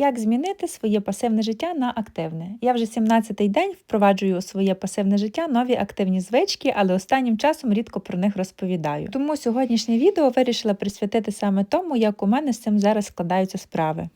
Як змінити своє пасивне життя на активне? Я вже 17-й день впроваджую у своє пасивне життя нові активні звички, але останнім часом рідко про них розповідаю. Тому сьогоднішнє відео вирішила присвятити саме тому, як у мене з цим зараз складаються справи.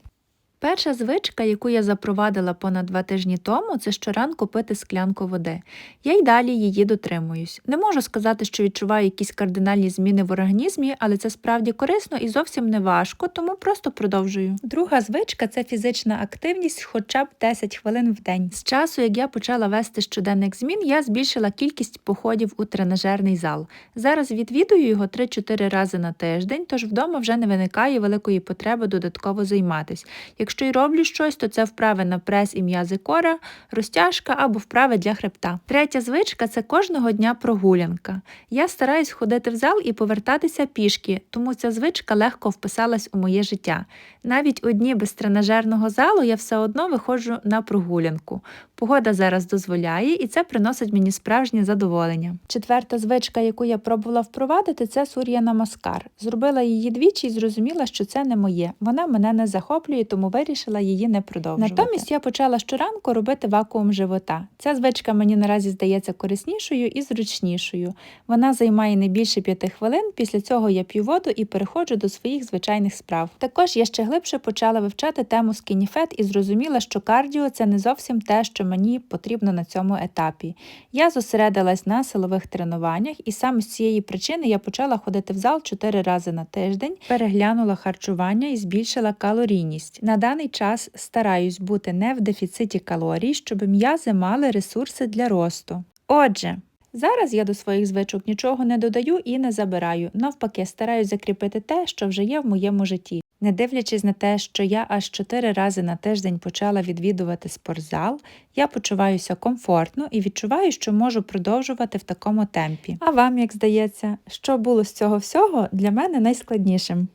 Перша звичка, яку я запровадила понад два тижні тому, це щоранку пити склянку води. Я й далі її дотримуюсь. Не можу сказати, що відчуваю якісь кардинальні зміни в організмі, але це справді корисно і зовсім не важко, тому просто продовжую. Друга звичка це фізична активність хоча б 10 хвилин в день. З часу, як я почала вести щоденник змін, я збільшила кількість походів у тренажерний зал. Зараз відвідую його 3-4 рази на тиждень, тож вдома вже не виникає великої потреби додатково займатись. Якщо й роблю щось, то це вправи на прес і м'язи кора, розтяжка або вправи для хребта. Третя звичка це кожного дня прогулянка. Я стараюсь ходити в зал і повертатися пішки, тому ця звичка легко вписалась у моє життя. Навіть у дні без тренажерного залу я все одно виходжу на прогулянку. Погода зараз дозволяє, і це приносить мені справжнє задоволення. Четверта звичка, яку я пробувала впровадити, це сур'я намаскар. Зробила її двічі і зрозуміла, що це не моє. Вона мене не захоплює, тому вирішила її не продовжувати. Натомість я почала щоранку робити вакуум живота. Ця звичка мені наразі здається кориснішою і зручнішою. Вона займає не більше п'яти хвилин. Після цього я п'ю воду і переходжу до своїх звичайних справ. Також я ще глибше почала вивчати тему скініфет і зрозуміла, що кардіо це не зовсім те, що мені потрібно на цьому етапі. Я зосередилась на силових тренуваннях, і саме з цієї причини я почала ходити в зал 4 рази на тиждень, переглянула харчування і збільшила калорійність. На даний час стараюсь бути не в дефіциті калорій, щоб м'язи мали ресурси для росту. Отже. Зараз я до своїх звичок нічого не додаю і не забираю. Навпаки, стараюсь закріпити те, що вже є в моєму житті. Не дивлячись на те, що я аж чотири рази на тиждень почала відвідувати спортзал, я почуваюся комфортно і відчуваю, що можу продовжувати в такому темпі. А вам як здається, що було з цього всього для мене найскладнішим?